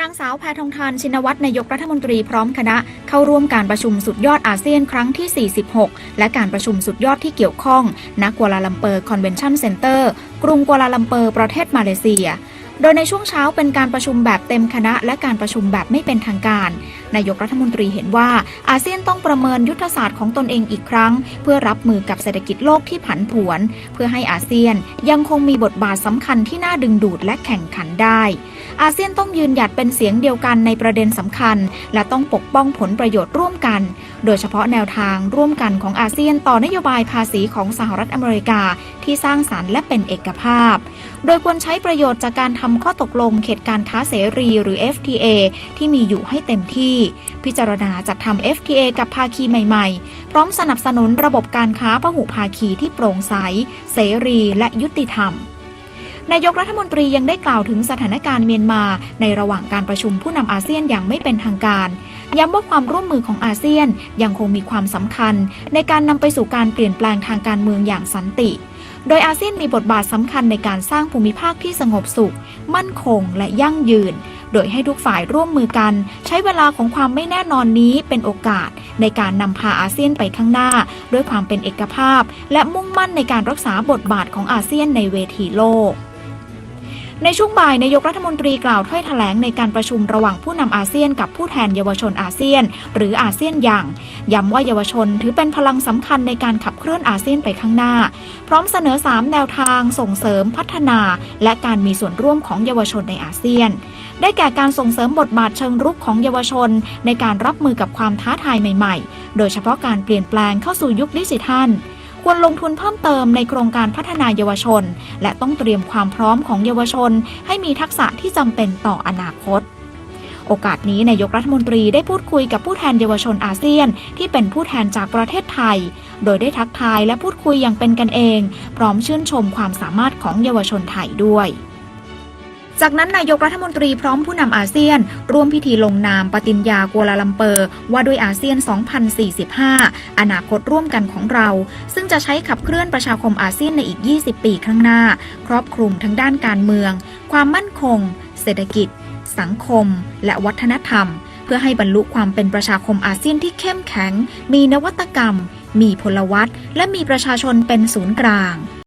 นางสาวแพทองทานชินวัตรนายกรัฐมนตรีพร้อมคณะ เข้าร่วมการประชุมสุดยอดอาเซียนครั้งที่ 46 และการประชุมสุดยอดที่เกี่ยวข้องณกัวลาลัมเปอร์คอนเวนชั่นเซ็นเตอร์กรุงกัวลาลัมเปอร์ประเทศมาเลเซีย โดยในช่วงเช้าเป็นการประชุมแบบเต็มคณะ และการประชุมแบบไม่เป็นทางการนายกรัฐมนตรีเห็นว่าอาเซียนต้องประเมินยุทธศาสตร์ของตนเองอีกครั้ง เพื่อรับมือกับเศรษฐกิจโลกที่ผันผวน เพื่อให้อาเซียนยังคงมีบทบาทสำคัญที่น่าดึงดูดและแข่งขันได้ อาเซียนต้องยืนหยัดเป็นเสียงเดียวกันในประเด็นสำคัญ และต้องปกป้องผลประโยชน์ร่วมกัน โดยเฉพาะแนวทางร่วมกันของอาเซียนต่อนโยบายภาษีของสหรัฐอเมริกาที่สร้างสารรค์และเป็นเอกภาพ โดยควรใช้ประโยชน์จากการทำข้อตกลงเขตการค้าเสรีหรือ FTA ที่มีอยู่ให้เต็มที่พิจารณาจัดทำ FTA กับภาคีใหม่ๆ พร้อมสนับสนุนระบบการค้าพหุภาคีที่โปร่งใส เสรีและยุติธรรมนายกรัฐมนตรียังได้กล่าวถึงสถานการณ์เมียนมา ในระหว่างการประชุมผู้นำอาเซียนอย่างไม่เป็นทางการ ย้ำว่าความร่วมมือของอาเซียนยังคงมีความสำคัญ ในการนำไปสู่การเปลี่ยนแปลงทางการเมืองอย่างสันติ โดยอาเซียนมีบทบาทสำคัญในการสร้างภูมิภาคที่สงบสุข มั่นคงและยั่งยืน โดยให้ทุกฝ่ายร่วมมือกัน ใช้เวลาของความไม่แน่นอนนี้เป็นโอกาส ในการนำพาอาเซียนไปข้างหน้า ด้วยความเป็นเอกภาพ และมุ่งมั่นในการรักษาบทบาทของอาเซียนในเวทีโลก ในช่วงบ่ายนายกรัฐมนตรีกล่าวถ้อยแถลงในการประชุมระหว่างผู้นำอาเซียนกับผู้แทนเยาวชนอาเซียน หรืออาเซียนอย่างย้ำว่าเยาวชนถือเป็นพลังสำคัญในการขับเคลื่อนอาเซียนไปข้างหน้า พร้อมเสนอ 3 แนวทางส่งเสริมพัฒนา และการมีส่วนร่วมของเยาวชนในอาเซียน ได้แก่การส่งเสริมบทบาทเชิงรุกของเยาวชน ในการรับมือกับความท้าทายใหม่ ๆ โดยเฉพาะการเปลี่ยนแปลงเข้าสู่ยุคดิจิทัล ควรลงทุนเพิ่มเติมในโครงการพัฒนาเยาวชน และต้องเตรียมความพร้อมของเยาวชน ให้มีทักษะที่จำเป็นต่ออนาคต โอกาสนี้นายกรัฐมนตรีได้พูดคุยกับผู้แทนเยาวชนอาเซียน ที่เป็นผู้แทนจากประเทศไทย โดยได้ทักทายและพูดคุยอย่างเป็นกันเอง พร้อมชื่นชมความสามารถของเยาวชนไทยด้วย จากนั้นนายกรัฐมนตรีพร้อมผู้นำอาเซียน ร่วมพิธีลงนามปฏิญญากัวลาลัมเปอร์ ว่าด้วยอาเซียน 2045 อนาคตร่วมกันของเรา ซึ่งจะใช้ขับเคลื่อนประชาคมอาเซียนในอีก 20 ปีข้างหน้า ครอบคลุมทั้งด้านการเมือง ความมั่นคง เศรษฐกิจ สังคม และวัฒนธรรม เพื่อให้บรรลุความเป็นประชาคมอาเซียนที่เข้มแข็ง มีนวัตกรรม มีพลวัตและมีประชาชนเป็นศูนย์กลาง